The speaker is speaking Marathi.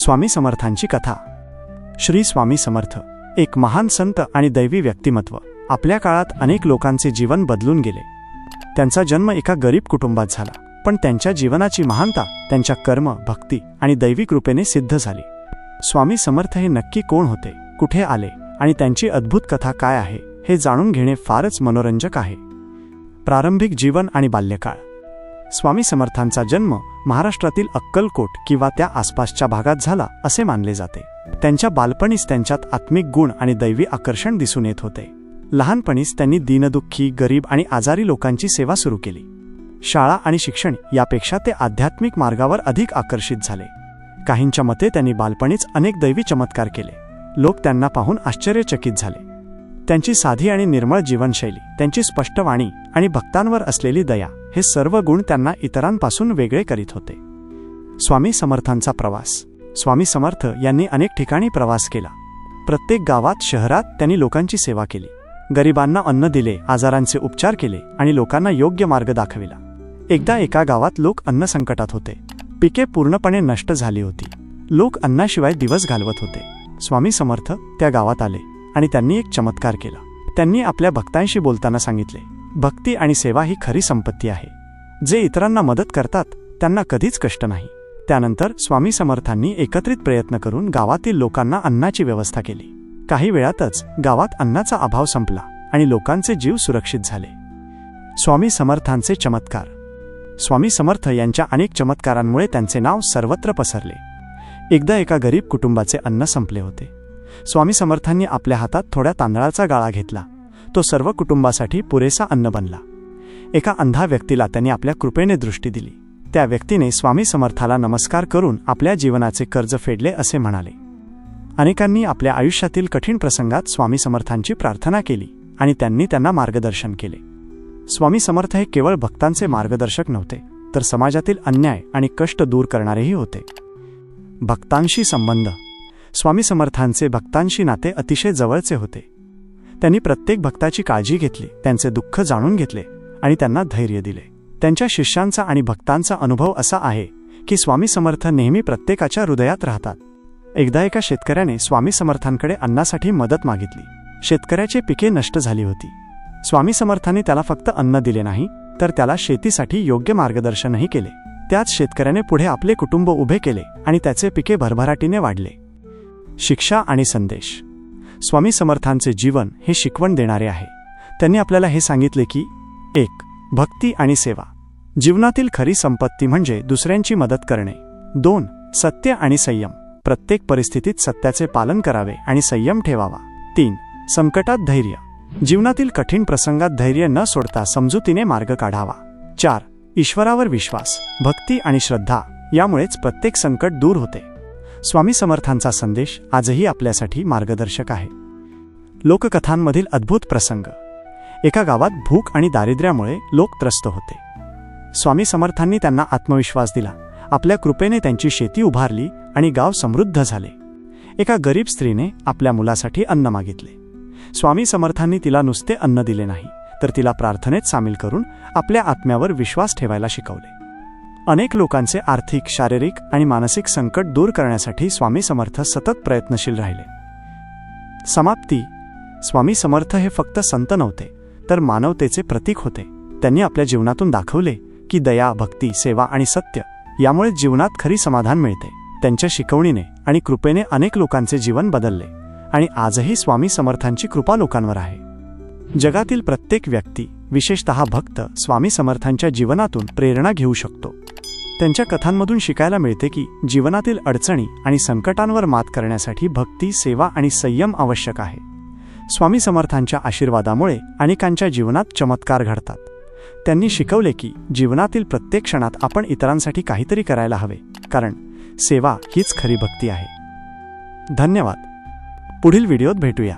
स्वामी समर्थांची कथा. श्री स्वामी समर्थ एक महान संत आणि दैवी व्यक्तिमत्व आपल्या काळात अनेक लोकांचे जीवन बदलून गेले. त्यांचा जन्म एका गरीब कुटुंबात झाला पण त्यांच्या जीवनाची महानता त्यांच्या कर्म भक्ती आणि दैवी कृपेने सिद्ध झाली. स्वामी समर्थ हे नक्की कोण होते कुठे आले आणि त्यांची अद्भुत कथा काय आहे हे जाणून घेणे फारच मनोरंजक आहे. प्रारंभिक जीवन आणि बाल्यकाळ. स्वामी समर्थांचा जन्म महाराष्ट्रातील अक्कलकोट किंवा त्या आसपासच्या भागात झाला असे मानले जाते. त्यांच्या बालपणीच त्यांच्यात आत्मिक गुण आणि दैवी आकर्षण दिसून येत होते. लहानपणीच त्यांनी दीनदुःखी गरीब आणि आजारी लोकांची सेवा सुरू केली. शाळा आणि शिक्षण यापेक्षा ते आध्यात्मिक मार्गावर अधिक आकर्षित झाले. काहींच्या मते त्यांनी बालपणीच अनेक दैवी चमत्कार केले. लोक त्यांना पाहून आश्चर्यचकित झाले. त्यांची साधी आणि निर्मळ जीवनशैली त्यांची स्पष्ट वाणी आणि भक्तांवर असलेली दया हे सर्व गुण त्यांना इतरांपासून वेगळे करीत होते. स्वामी समर्थांचा प्रवास. स्वामी समर्थ यांनी अनेक ठिकाणी प्रवास केला. प्रत्येक गावात शहरात त्यांनी लोकांची सेवा केली. गरिबांना अन्न दिले आजारांचे उपचार केले आणि लोकांना योग्य मार्ग दाखविला. एकदा एका गावात लोक अन्न संकटात होते. पिके पूर्णपणे नष्ट झाली होती. लोक अन्नाशिवाय दिवस घालवत होते. स्वामी समर्थ त्या गावात आले आणि त्यांनी एक चमत्कार केला. त्यांनी आपल्या भक्तांशी बोलताना सांगितले भक्ती आणि सेवा ही खरी संपत्ती आहे. जे इतरांना मदत करतात त्यांना कधीच कष्ट नाही. त्यानंतर स्वामी समर्थांनी एकत्रित प्रयत्न करून गावातील लोकांना अन्नाची व्यवस्था केली. काही वेळातच गावात अन्नाचा अभाव संपला आणि लोकांचे जीव सुरक्षित झाले. स्वामी समर्थांचे चमत्कार. स्वामी समर्थ यांच्या अनेक चमत्कारांमुळे त्यांचे नाव सर्वत्र पसरले. एकदा एका गरीब कुटुंबाचे अन्न संपले होते. स्वामी समर्थांनी आपल्या हातात थोड्या तांदळाचा गाळा घेतला. तो सर्व कुटुंबासाठी पुरेसा अन्न बनला. एका अंधा व्यक्तीला त्यांनी आपल्या कृपेने दृष्टी दिली. त्या व्यक्तीने स्वामी समर्थाला नमस्कार करून आपल्या जीवनाचे कर्ज फेडले असे म्हणाले. अनेकांनी आपल्या आयुष्यातील कठीण प्रसंगात स्वामी समर्थांची प्रार्थना केली आणि त्यांनी त्यांना मार्गदर्शन केले. स्वामी समर्थ हे केवळ भक्तांचे मार्गदर्शक नव्हते तर समाजातील अन्याय आणि कष्ट दूर करणारेही होते. भक्तांशी संबंध. स्वामी समर्थांचे भक्तांशी नाते अतिशय जवळचे होते. त्यांनी प्रत्येक भक्ताची काळजी घेतली त्यांचे दुःख जाणून घेतले आणि त्यांना धैर्य दिले. त्यांच्या शिष्यांचा आणि भक्तांचा अनुभव असा आहे की स्वामी समर्थ नेहमी प्रत्येकाच्या हृदयात राहतात. एकदा एका शेतकऱ्याने स्वामी समर्थांकडे अन्नासाठी मदत मागितली. शेतकऱ्याचे पिके नष्ट झाली होती. स्वामी समर्थांनी त्याला फक्त अन्न दिले नाही तर त्याला शेतीसाठी योग्य मार्गदर्शनही केले. त्याच शेतकऱ्याने पुढे आपले कुटुंब उभे केले आणि त्याचे पिके भरभराटीने वाढले. शिक्षा आणि संदेश. स्वामी समर्थांचे जीवन हे शिकवण देणारे आहे. त्यांनी आपल्याला हे सांगितले की एक भक्ती आणि सेवा. जीवनातील खरी संपत्ती म्हणजे दुसऱ्यांची मदत करणे. दोन सत्य आणि संयम. प्रत्येक परिस्थितीत सत्याचे पालन करावे आणि संयम ठेवावा. तीन संकटात धैर्य. जीवनातील कठीण प्रसंगात धैर्य न सोडता समजुतीने मार्ग काढावा. चार ईश्वरावर विश्वास. भक्ती आणि श्रद्धा यामुळेच प्रत्येक संकट दूर होते. स्वामी समर्थांचा संदेश आजही आपल्यासाठी मार्गदर्शक आहे. लोककथांमधील अद्भुत प्रसंग. एका गावात भूक आणि दारिद्र्यामुळे लोक त्रस्त होते. स्वामी समर्थांनी त्यांना आत्मविश्वास दिला. आपल्या कृपेने त्यांची शेती उभारली आणि गाव समृद्ध झाले. एका गरीब स्त्रीने आपल्या मुलासाठी अन्न मागितले. स्वामी समर्थांनी तिला नुसते अन्न दिले नाही तर तिला प्रार्थनेत सामील करून आपल्या आत्म्यावर विश्वास ठेवायला शिकवले. अनेक लोकांचे आर्थिक शारीरिक आणि मानसिक संकट दूर करण्यासाठी स्वामी समर्थ सतत प्रयत्नशील राहिले. समाप्ती. स्वामी समर्थ हे फक्त संत नव्हते तर मानवतेचे प्रतीक होते. त्यांनी आपल्या जीवनातून दाखवले की दया भक्ती सेवा आणि सत्य यामुळे जीवनात खरी समाधान मिळते. त्यांच्या शिकवणीने आणि कृपेने अनेक लोकांचे जीवन बदलले आणि आजही स्वामी समर्थांची कृपा लोकांवर आहे. जगातील प्रत्येक व्यक्ती विशेषतः भक्त स्वामी समर्थांच्या जीवनातून प्रेरणा घेऊ शकतो. त्यांच्या कथांमधून शिकायला मिळते की जीवनातील अडचणी आणि संकटांवर मात करण्यासाठी भक्ती सेवा आणि संयम आवश्यक आहे. स्वामी समर्थांच्या आशीर्वादामुळे अनेकांच्या जीवनात चमत्कार घडतात. त्यांनी शिकवले की जीवनातील प्रत्येक क्षणात आपण इतरांसाठी काहीतरी करायला हवे कारण सेवा हीच खरी भक्ती आहे. धन्यवाद. पुढील व्हिडिओत भेटूया.